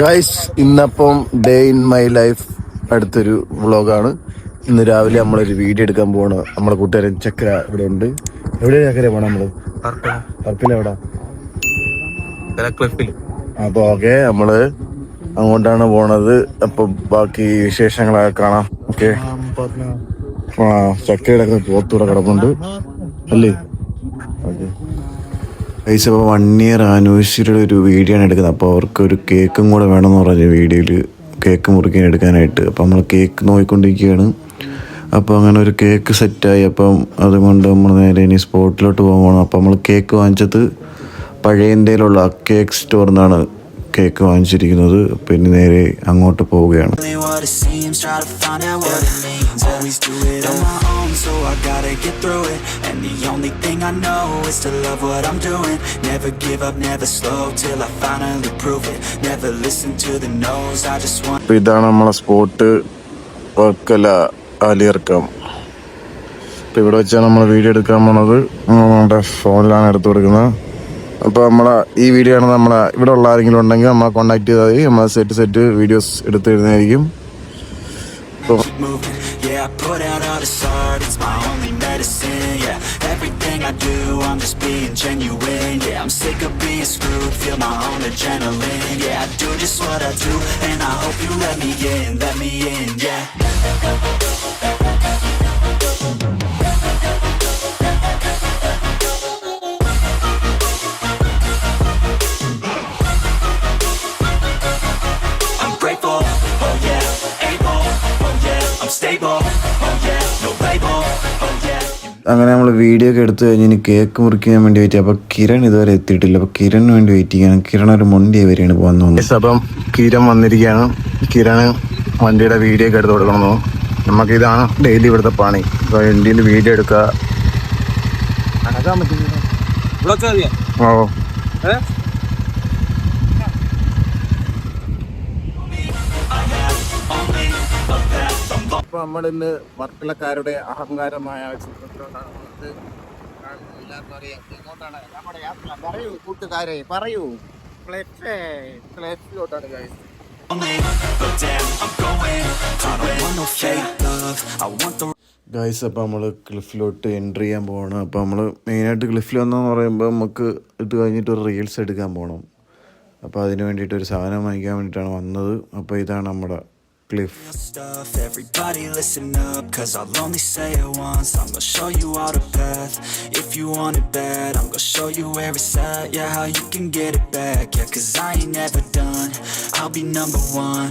Guys ഇന്നപ്പം day in my life അടുത്തൊരു വ്ളോഗാണ് ഇന്ന് രാവിലെ നമ്മളൊരു വീഡിയോ എടുക്കാൻ പോവാണ്. നമ്മളെ കൂട്ടുകാരൻ ചക്ര ഇവിടെ ഉണ്ട്. എവിടെ ചക്കര പോണ നമ്മൾ? അപ്പൊ ഓക്കെ നമ്മൾ അങ്ങോട്ടാണ് പോണത്. അപ്പൊ ബാക്കി വിശേഷങ്ങളൊക്കെ കാണാം. ഓക്കെ. ആ ചക്കയുടെ പോത്തൂടെ കിടപ്പുണ്ട്. അല്ലേ? പൈസ അപ്പോൾ വൺ ഇയർ ആനിവേഴ്സറിയുടെ ഒരു വീഡിയോ ആണ് എടുക്കുന്നത്. അപ്പോൾ അവർക്ക് ഒരു കേക്കും കൂടെ വേണമെന്ന് പറഞ്ഞു വീഡിയോയിൽ കേക്ക് മുറിക്കാൻ എടുക്കാനായിട്ട്. അപ്പോൾ നമ്മൾ കേക്ക് നോക്കിക്കൊണ്ടിരിക്കുകയാണ് അപ്പോൾ അങ്ങനെ ഒരു കേക്ക് സെറ്റായി അപ്പം അതുകൊണ്ട് നമ്മൾ നേരെ ഇനി സ്പോട്ടിലോട്ട് പോകണം അപ്പോൾ നമ്മൾ കേക്ക് വാങ്ങിച്ചത് പഴയ ഇന്ത്യയിലുള്ള കേക്ക് സ്റ്റോറിൽ നിന്നാണ് കേക്ക് വാങ്ങിച്ചിരിക്കുന്നത് പിന്നെ നേരെ അങ്ങോട്ട് പോവുകയാണ്. ഇതാണ് നമ്മളെ സ്പോട്ട് വർക്കല അലിയർക്കം. ഇപ്പൊ ഇവിടെ വെച്ചാണ് നമ്മൾ വീഡിയോ എടുക്കാൻ പോണത്. നമ്മുടെ ഫോണിലാണ് എടുത്തു കൊടുക്കുന്നത്. അപ്പോൾ നമ്മളെ ഈ വീഡിയോ ആണ് നമ്മളെ ഇവിടെ ഉള്ള ആരെങ്കിലും ഉണ്ടെങ്കിൽ നമ്മളെ കോൺടാക്ട് ചെയ്താൽ മതി. നമ്മൾ സെറ്റ് സെറ്റ് വീഡിയോസ് എടുത്തു തരുന്നതായിരിക്കും Yeah, അങ്ങനെ നമ്മൾ വീഡിയോ ഒക്കെ എടുത്തു കഴിഞ്ഞ് ഇനി കേക്ക് മുറിക്കാൻ വേണ്ടി വെയിറ്റ് അപ്പോൾ കിരൺ ഇതുവരെ എത്തിയിട്ടില്ല. അപ്പോൾ കിരണിന് വേണ്ടി വെയിറ്റ് ചെയ്യാണ്. കിരൺ ഒരു മൊണ്ടി വരെയാണ് പോകാൻ തോന്നുന്നത് അപ്പം കിരൺ വന്നിരിക്കുകയാണ്. കിരൺ വണ്ടിയുടെ വീഡിയോ ഒക്കെ എടുത്ത് കൊടുക്കണമെന്നു നമുക്ക് ഇതാണ് ഡെയിലി ഇവിടുത്തെ പണി. അപ്പോൾ വണ്ടിയിൽ വീഡിയോ എടുക്കുക? ഓ. അപ്പൊ നമ്മൾ ഇന്ന് വർക്കലക്കാരുടെ അഹങ്കാരമായ ഗൈസ് അപ്പോൾ നമ്മൾ ക്ലിഫിലോട്ട് എൻട്രി ചെയ്യാൻ പോവാണ്. അപ്പോൾ നമ്മൾ മെയിനായിട്ട് ക്ലിഫിൽ വന്നതെന്ന് പറയുമ്പോൾ നമുക്ക് ഇട്ട് കഴിഞ്ഞിട്ട് ഒരു റീൽസ് എടുക്കാൻ പോകണം അപ്പോൾ അതിന് വേണ്ടിയിട്ട് ഒരു സാധനം വാങ്ങിക്കാൻ വേണ്ടിയിട്ടാണ് വന്നത്. അപ്പോൾ ഇതാണ് നമ്മുടെ cliff. Stuff, everybody listen up, cause I'll only say it once. I'm gonna show you all the path. If you want it bad, I'm gonna show you where it's at. Yeah, how you can get it back. Yeah, cause I ain't never done. I'll be number one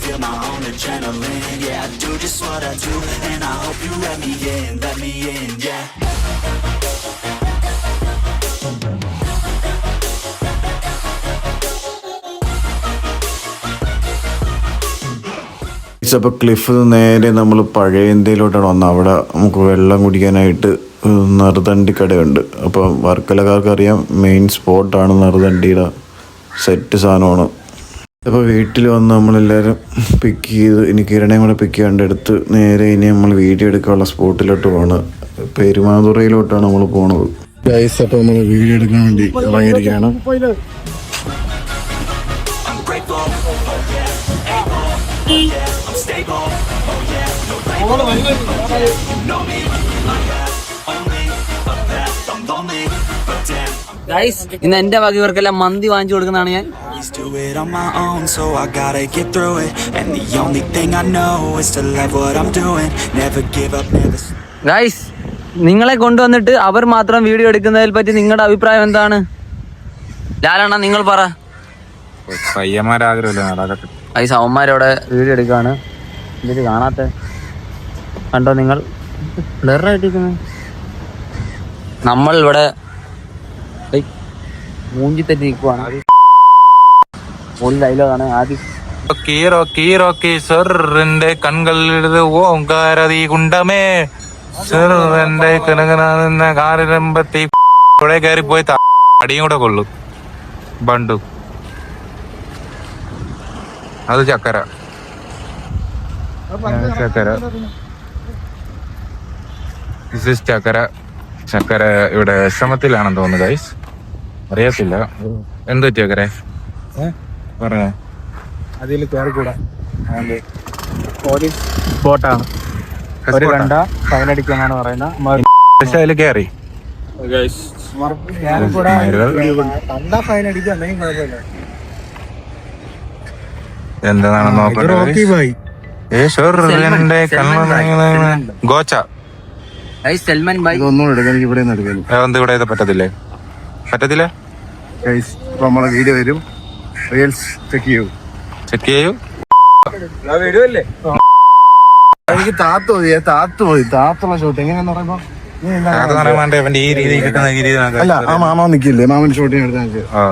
feel my own adrenaline. Yeah, I do just what I do, and I hope you let me in, let me in. Yeah. അപ്പോൾ cliff നേരെ നമ്മൾ പഴയ ഇന്ത്യയിലോട്ടാണ് വന്നത് അവിടെ നമുക്ക് വെള്ളം കുടിക്കാനായിട്ട് നറുതണ്ടി കടയുണ്ട് അപ്പോൾ വർക്കലക്കാർക്കറിയാം മെയിൻ സ്പോട്ടാണ് നറുതണ്ടിയുടെ സെറ്റ് സാധനമാണ് അപ്പോൾ വീട്ടിൽ വന്ന് നമ്മളെല്ലാവരും പിക്ക് ചെയ്ത് ഇനി കിരണയും കൂടെ പിക്ക് ചെയ്യാണ്ട് എടുത്ത് നേരെ ഇനി നമ്മൾ വീഡിയോ എടുക്കാനുള്ള സ്പോട്ടിലോട്ട് പോകണം പെരുമാതുറയിലോട്ടാണ് നമ്മൾ പോണത്. ഗൈസ് അപ്പോൾ നമ്മൾ വീഡിയോ എടുക്കാൻ വേണ്ടി ഇറങ്ങിയിരിക്കുകയാണ്. ഗൈസ് ഇന്ന് എന്റെ വക ഇവർക്കെല്ലാം മന്തി വാങ്ങിച്ചു കൊടുക്കുന്നതാണ് ഞാൻ. Always do it on my own, so I gotta get through it, and the only thing I know is to love what I'm doing, never give up, never guys നിങ്ങളെ കൊണ്ടുവന്നിട്ട് അവർ മാത്രം വീഡിയോ എടുക്കുന്നതിൽ പറ്റി നിങ്ങളുടെ അഭിപ്രായം എന്താണ്? ലാലണ്ണ നിങ്ങൾ പറ. പയ്യന്മാരാഗ്രഹമില്ല നടക്കട്ടെ ഗൈസ് അവന്മാരവിടെ വീഡിയോ എടുക്കാണ്. എന്നിട്ട് കാണാത്ത. കണ്ടോ നിങ്ങൾ? ബ്ലറായിട്ടിരിക്കുന്നത് നമ്മൾ ഇവിടെ മൂഞ്ചി തന്നെ നിൽക്കുവാണ് ഫുൾ ഡയലോഗാണ് ആദ്യം. റോക്കി റോക്കി റോക്കി സെറിന്റെ കൺകളിലെഴുത് ഓങ്കാരതി കുണ്ടമേ. സെറിന്റെ കനകനാകുന്ന കാരിരമ്പത്തി കുഴ കയറി പോയി ത- അടിയും കൂടെ കൊള്ളും. ബണ്ടു. അത് ചക്കര. ചക്കര. ചക്കര. ചക്കര ഇവിടെ ശ്രമത്തിലാണെന്ന് തോന്നുന്നു ഗൈസ് അറിയത്തില്ല. എന്ത് ചക്കര? പറഞ്ഞേ അതിൽ കയറിക്കൂടാ പോലീസ് ബോട്ടാണ് ഒരു കണ്ട ഫൈൻ അടിക്കുമെന്നാണ് പറയുന്നത്. പക്ഷെ അതിൽ കയറി കണ്ട ഫൈൻ അടിക്കുക എന്തെങ്കിലും കുഴപ്പമില്ല. എന്താണെന്ന് നോക്കട്ടെ ഗോച്ച. ഇതൊന്നും എടുക്കാൻ ഇവിടെ ഇത് പറ്റത്തില്ലേ? നമ്മളെ വീട് വരും. റീൽസ് ചെക്ക് ചെയ്യൂ ചെക്ക് ചെയ്യൂ എനിക്ക് താത്ത് മതി താത്ത് മതി. താത്തുള്ള ഷോട്ട് എങ്ങനെയാന്ന് പറയുമ്പോ. അല്ല ആ മാമ നിക്കില്ലേ? മാമൻ ഷൂട്ടിങ് എടുത്താൽ ആ.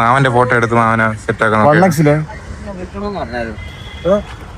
മാമന്റെ ഫോട്ടോ എടുത്ത് മാമനെ സെറ്റ് ആക്കാൻ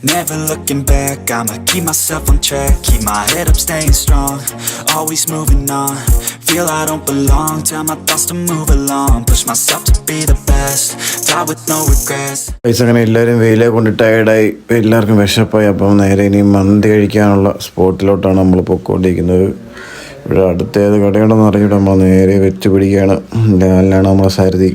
Never looking back, I'ma keep myself on track. Keep my head up, staying strong, always moving on. Feel I don't belong, tell my thoughts to move along. Push myself to be the best, die with no regrets. അങ്ങനെ എല്ലാവരും വെയിലെ കൊണ്ട് ടയർഡായി എല്ലാവർക്കും വിശപ്പായി അപ്പം നേരെ ഇനി മന്തി കഴിക്കാനുള്ള സ്പോട്ടിലോട്ടാണ് നമ്മൾ പൊക്കോണ്ടിരിക്കുന്നത് ഇവിടെ അടുത്തേത് കടയുണ്ടെന്ന് അറിഞ്ഞിട്ട് നമ്മൾ നേരെ വെച്ച് പിടിക്കുകയാണ് നമ്മളെ സാരഥി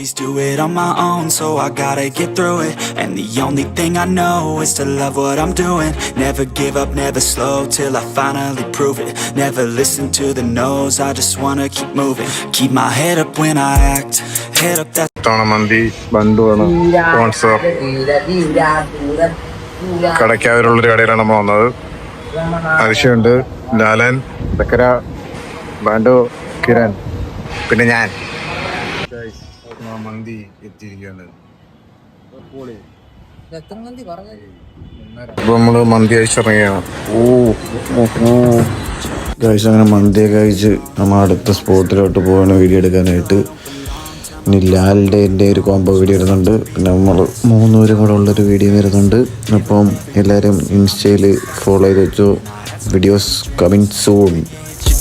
Always do it on my own, so I gotta get through it. And the only thing I know is to love what I'm doing. Never give up, never slow till I finally prove it. Never listen to the no's, I just wanna keep moving. Keep my head up when I act, head up, that മന്തി ബണ്ടുവാണ് sponsor കടയ്ക്കാവിലുള്ളൊരു കടയിലാണ് നമ്മൾ വന്നത് അതിശയുണ്ട് ലാലൻ ചക്കര ബാൻഡു കിരൺ പിന്നെ ഞാൻ മന്തി എത്തിയിരിക്കുകയാണ്. ഇപ്പൊ നമ്മൾ മന്തി കഴിച്ചിറങ്ങിയാണ് ഓ കഴിച്ച് അങ്ങനെ മന്തിയൊക്കെ കഴിച്ച് നമ്മൾ അടുത്ത സ്പോട്ടിലോട്ട് പോവാണ് വീഡിയോ എടുക്കാനായിട്ട്. ഇനി ലാലിന്റെ എന്റെ ഒരു കോംബോ വീഡിയോ വരുന്നുണ്ട് പിന്നെ നമ്മൾ മൂന്നുപേരും കൂടെ ഉള്ളൊരു വീഡിയോ വരുന്നുണ്ട്. അപ്പം എല്ലാവരും ഇൻസ്റ്റയിൽ ഫോളോ ചെയ്ത് വെച്ചോ. Videos coming soon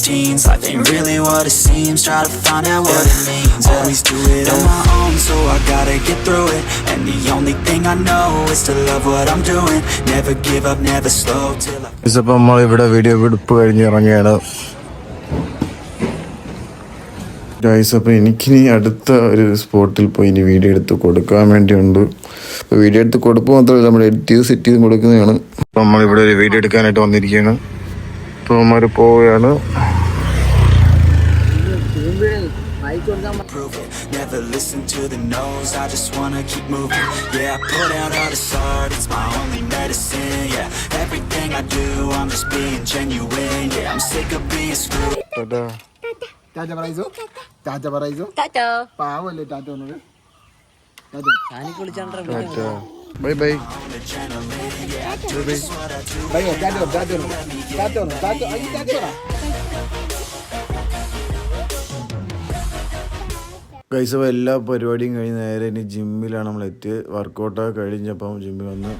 teens. Life ain't really what it seems. Try to find out what yeah. it means. yeah. Always do it on my own, so I gotta get through it. And the only thing I know is to love what I'm doing. Never give up, never slow till I. ഇപ്പം നമ്മൾ ഇവിടെ video എടുപ്പ് കഴിഞ്ഞ് ഇറങ്ങിയാണ് guys അപ്പോൾ എനിക്കിനി അടുത്ത ഒരു സ്പോട്ടിൽ പോയി ഇനി വീഡിയോ എടുത്ത് കൊടുക്കാൻ വേണ്ടിയുണ്ട് അപ്പോൾ വീഡിയോ എടുത്ത് കൊടുക്കുക മാത്രമല്ല നമ്മൾ എഡിറ്റ് ചെയ്ത് സെറ്റ് ചെയ്ത് കൊടുക്കുന്നതാണ് അപ്പോൾ നമ്മളിവിടെ ഒരു വീഡിയോ എടുക്കാനായിട്ട് വന്നിരിക്കുകയാണ് അപ്പോൾ നമ്മൾ പോവുകയാണ് prove it. Never listen to the no's, I just wanna keep moving. Yeah, I put out all this art, it's my only medicine. Yeah, everything I do, I'm just being genuine. Yeah, I'm sick of being screwed. Tata പറയിച്ചു ടാറ്റ പറയിച്ചു ടാറ്റോ പാവല്ലേ ടാറ്റ വന്നത് bye bye ബയ്യോ ടാറ്റ Bye ടാറ്റ Bye ടാറ്റ വന്നു, ടാറ്റ അയ്യോ, ടാറ്റ ഗൈസ് അപ്പോൾ എല്ലാ പരിപാടിയും കഴിഞ്ഞ് നേരെ ഇനി ജിമ്മിലാണ് നമ്മൾ എത്തിയത് വർക്കൗട്ടൊക്കെ കഴിഞ്ഞപ്പം ജിമ്മിൽ വന്ന്.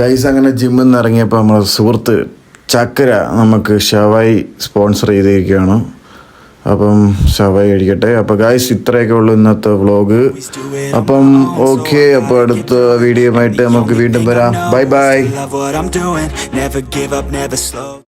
ഗൈസ് അങ്ങനെ ജിമ്മിൽ നിന്ന് ഇറങ്ങിയപ്പോൾ നമ്മുടെ സുഹൃത്ത് ചക്കര നമുക്ക് ഷവായി സ്പോൺസർ ചെയ്തിരിക്കുകയാണ്. അപ്പം ഷവായി കഴിക്കട്ടെ. അപ്പോൾ ഗായ്സ് ഇത്രയൊക്കെ ഉള്ളൂ ഇന്നത്തെ വ്ളോഗ് അപ്പം ഓക്കെ അപ്പോൾ അടുത്ത വീഡിയോ ആയിട്ട് നമുക്ക് വീണ്ടും വരാം. Bye bye